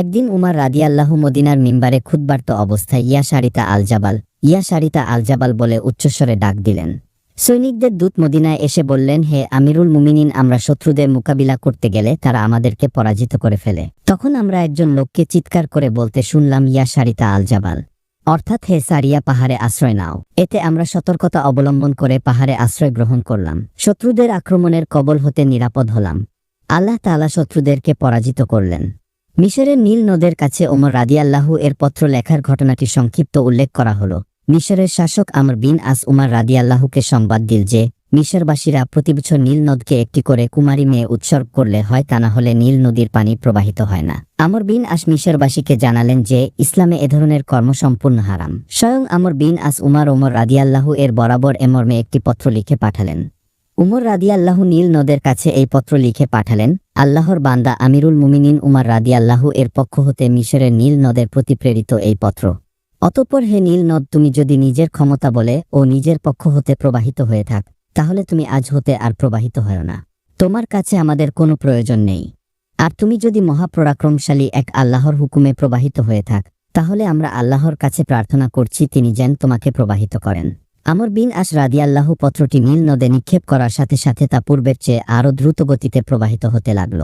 একদিন উমার রাদিয়াল্লাহু মদিনার মিম্বারে খুদবার্ত অবস্থায় ইয়া সারিতা আল জাবাল, ইয়া সারিতা আল জাবাল বলে উচ্চস্বরে ডাক দিলেন। সৈনিকদের দূত মদিনায় এসে বললেন, হে আমিরুল মুমিনিন, আমরা শত্রুদের মোকাবিলা করতে গেলে তারা আমাদেরকে পরাজিত করে ফেলে। তখন আমরা একজন লোককে চিৎকার করে বলতে শুনলাম, ইয়া সারিতা আল জাবাল, অর্থাৎ হে সারিয়া, পাহাড়ে আশ্রয় নাও। এতে আমরা সতর্কতা অবলম্বন করে পাহাড়ে আশ্রয় গ্রহণ করলাম। শত্রুদের আক্রমণের কবল হতে নিরাপদ হলাম। আল্লাহ তাআলা শত্রুদেরকে পরাজিত করলেন। মিশরের নীল নদের কাছে ওমর রাদিয়াল্লাহু এর পত্র লেখার ঘটনাটি সংক্ষিপ্ত উল্লেখ করা হল। মিশরের শাসক আমর বিন আস উমার রাদিয়াল্লাহুকে সংবাদ দিল যে, মিশরবাসীরা প্রতিবছর নীল নদকে একটি করে কুমারী মেয়ে উৎসর্গ করলে হয় তা না হলে নীল নদীর পানি প্রবাহিত হয় না। আমর বিন আস মিশরবাসীকে জানালেন যে, ইসলামে এ ধরনের কর্ম সম্পূর্ণ হারাম। স্বয়ং আমর বিন আস উমার ওমর রাদিয়াল্লাহু এর বরাবর এ মর্মে একটি পত্র লিখে পাঠালেন। উমর রাদিয়াল্লাহু নীল নদের কাছে এই পত্র লিখে পাঠালেন, আল্লাহর বান্দা আমিরুল মুমিনিন উমার রাদিয়াল্লাহু এর পক্ষ হতে মিশরের নীল নদের প্রতি প্রেরিত এই পত্র। অতঃপর হে নীল নদ, তুমি যদি নিজের ক্ষমতা বলে ও নিজের পক্ষ হতে প্রবাহিত হয়ে থাক, তাহলে তুমি আজ হতে আর প্রবাহিত হয় না। তোমার কাছে আমাদের কোনো প্রয়োজন নেই। আর তুমি যদি মহাপরাক্রমশালী এক আল্লাহর হুকুমে প্রবাহিত হয়ে থাক, তাহলে আমরা আল্লাহর কাছে প্রার্থনা করছি তিনি যেন তোমাকে প্রবাহিত করেন। আমর বিন আস রাদিয়াল্লাহু পত্রটি নীল নদে নিক্ষেপ করার সাথে সাথে তা পূর্বের চেয়ে আরও দ্রুত গতিতে প্রবাহিত হতে লাগল।